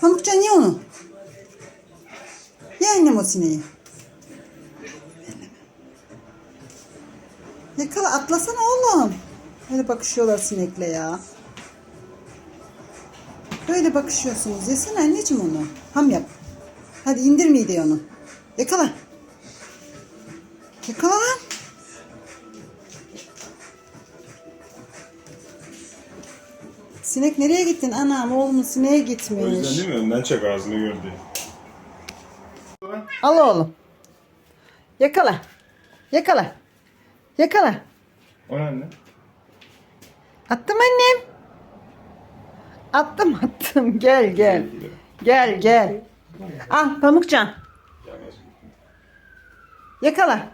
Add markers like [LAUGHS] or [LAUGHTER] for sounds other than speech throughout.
Pamukcan ye onu. Ye annem o sineği. Yakala atlasana oğlum. Böyle bakışıyorlar sinekle ya. Böyle bakışıyorsunuz. Yesene anneciğim onu. Ham yap. Hadi indir mideyi onu. Yakala. Yakala lan. Sinek nereye gittin anam? Oğlum sineğe O gitmiş. yüzden değil mi? Önden çek ağzını gör diye. Al oğlum. Yakala. Yakala. Yakala. O ne anne? Attım annem. Attım [LAUGHS] attım. Gel gel. Gel gel. Al Pamukcan. Yakala.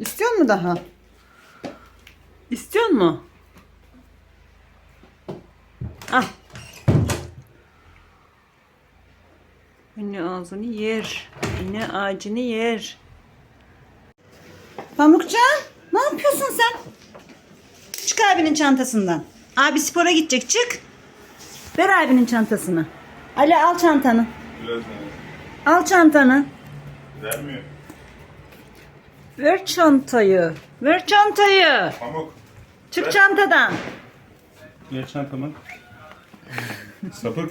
İstiyor mu daha? İstiyor mu? Al. Anne ağzını yer. Anne ağacını yer. Pamukcan ne yapıyorsun sen? Çık abinin çantasından. Abi spora gidecek çık. Ver abinin çantasını. Ali al çantanı. Biraz Al çantanı. Vermiyor. Ver çantayı. Ver çantayı. Pamuk. Çık Ver. çantadan. Gel çantamı. Sapık.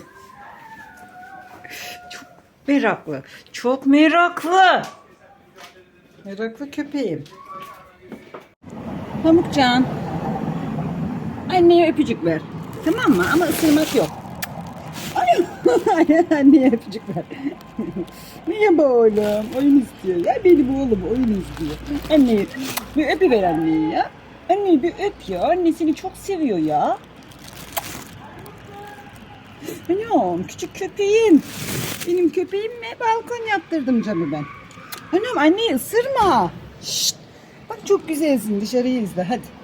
Meraklı. Çok meraklı. Meraklı köpeğim. Pamukcan. Anneye öpücük ver. Tamam mı? Ama ısırmak yok. Anneye öpücük ver. Merhaba oğlum. Oyun istiyor. Ya benim oğlum oyun istiyor. Anneyi bir öpüver anneyi ya. Anneyi bir öp ya. Annesini çok seviyor ya. Anam küçük köpeğim. Benim köpeğim mi? Balkon yaptırdım camı ben. Anam anneyi ısırma. Şşt. Bak çok güzelsin dışarıyı izle hadi.